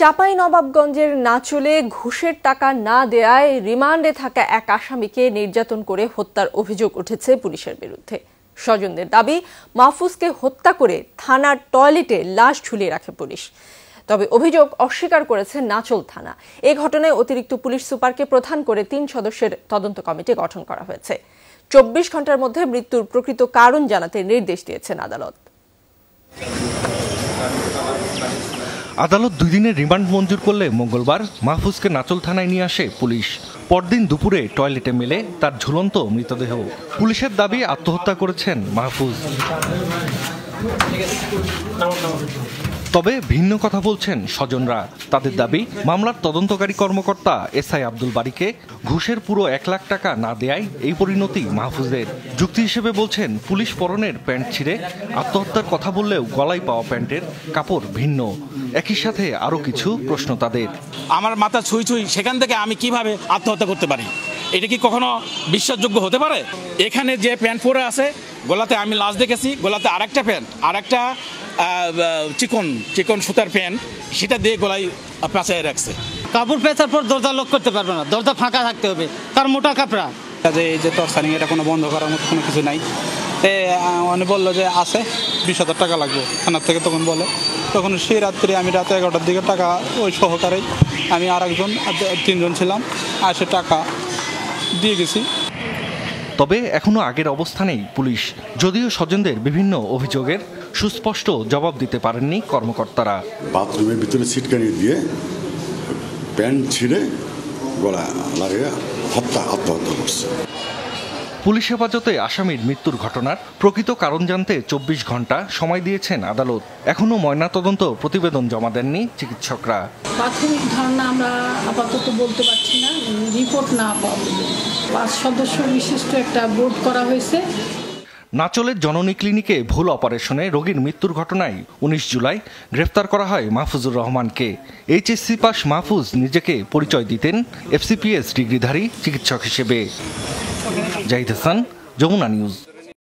চাপাই নবাবগঞ্জের নাচলে ঘুষের টাকা না দেয়ায় রিমান্ডে থাকা এক আসামিকে নির্যাতন করে হত্যার অভিযোগ উঠেছে পুলিশের বিরুদ্ধে। স্বজনদের দাবি, মাহফুজকে হত্যা করে থানার টয়লেটে লাশ ঝুলিয়ে রাখে পুলিশ। তবে অভিযোগ অস্বীকার করেছে নাচল থানা। এ ঘটনায় অতিরিক্ত পুলিশ সুপারকে প্রধান করে তিন সদস্যের তদন্ত কমিটি গঠন করা হয়েছে। চব্বিশ ঘণ্টার মধ্যে মৃত্যুর প্রকৃত কারণ জানাতে নির্দেশ দিয়েছেন আদালত। আদালত দুই দিনের রিমান্ড মঞ্জুর করলে মঙ্গলবার মাহফুজকে নাচল থানায় নিয়ে আসে পুলিশ। পরদিন দুপুরে টয়লেটে মেলে তার ঝুলন্ত মৃতদেহ। পুলিশের দাবি আত্মহত্যা করেছেন মাহফুজ। তবে ভিন্ন কথা বলছেন স্বজনরা। তাদের দাবি, মামলার তদন্তকারী কর্মকর্তা এসআই আব্দুল বাড়িকে ঘুষের পুরো এক লাখ টাকা না দেয়াই এই পরিণতি মাহফুজের। যুক্তি হিসেবে বলছেন, পুলিশ পরনের প্যান্ট ছিঁড়ে আত্মহত্যার কথা বললেও গলায় পাওয়া প্যান্টের কাপড় ভিন্ন। একই সাথে আরও কিছু প্রশ্ন তাদের। আমার মাথা ছুঁই ছুঁই, সেখান থেকে আমি কীভাবে আত্মহত্যা করতে পারি? এটা কি কখনো বিশ্বাসযোগ্য হতে পারে? এখানে যে প্যান্ট পরে আছে, গলাতে আমি লাশ দেখেছি, গলাতে আরেকটা প্যান্ট, আরেকটা চিকন চিকন সুতার প্যান্ট সেটা দিয়ে গলায় পেঁচায় রাখছে। কাপড় পেঁচার পর দরজা লক করতে পারবে না। দরজা ফাঁকা থাকতে হবে। তার মোটা কাপড়া? যে এই যে টর্চারিং এটা কোনো বন্ধ করার মতো কোনো কিছু নাই। তে উনি বলল যে আছে বিশ হাজার টাকা লাগবে। থানার থেকে তখন বলে। তখন সেই রাত্রে আমি রাতে এগারোটার দিকে টাকা ওই সহকারেই আমি আর একজন তিনজন ছিলাম আর সে টাকা দিয়ে গেছি। তবে এখনও আগের অবস্থানেই পুলিশ। যদিও স্বজনদের বিভিন্ন অভিযোগের সুস্পষ্ট জবাব দিতে পারেননি কর্মকর্তারা। বাথরুমের ভিতরে ছিটকানি দিয়ে প্যান্ট ছিঁড়ে গলা লাগিয়ে হত্যা আত্মহত্যা করছে। পুলিশ হেফাজতে আসামির মৃত্যুর ঘটনার প্রকৃত কারণ জানতে চব্বিশ ঘণ্টা সময় দিয়েছেন আদালত। এখনও ময়নাতদন্ত প্রতিবেদন জমা দেননি চিকিৎসকরা। প্রাথমিক ধারণা আমরা আপাতত বলতে পারছি না রিপোর্ট না পাওয়া পাঁচ সদস্য বিশিষ্ট একটা বোর্ড করা হয়েছে। নাচলের জননী ক্লিনিকে ভুল অপারেশনে রোগীর মৃত্যুর ঘটনায় উনিশ জুলাই গ্রেফতার করা হয় মাহফুজুর রহমানকে। এইচএসসি পাস মাহফুজ নিজেকে পরিচয় দিতেন এফসিপিএস ডিগ্রিধারী চিকিৎসক হিসেবে। জাহিদ হাসান, যমুনা নিউজ।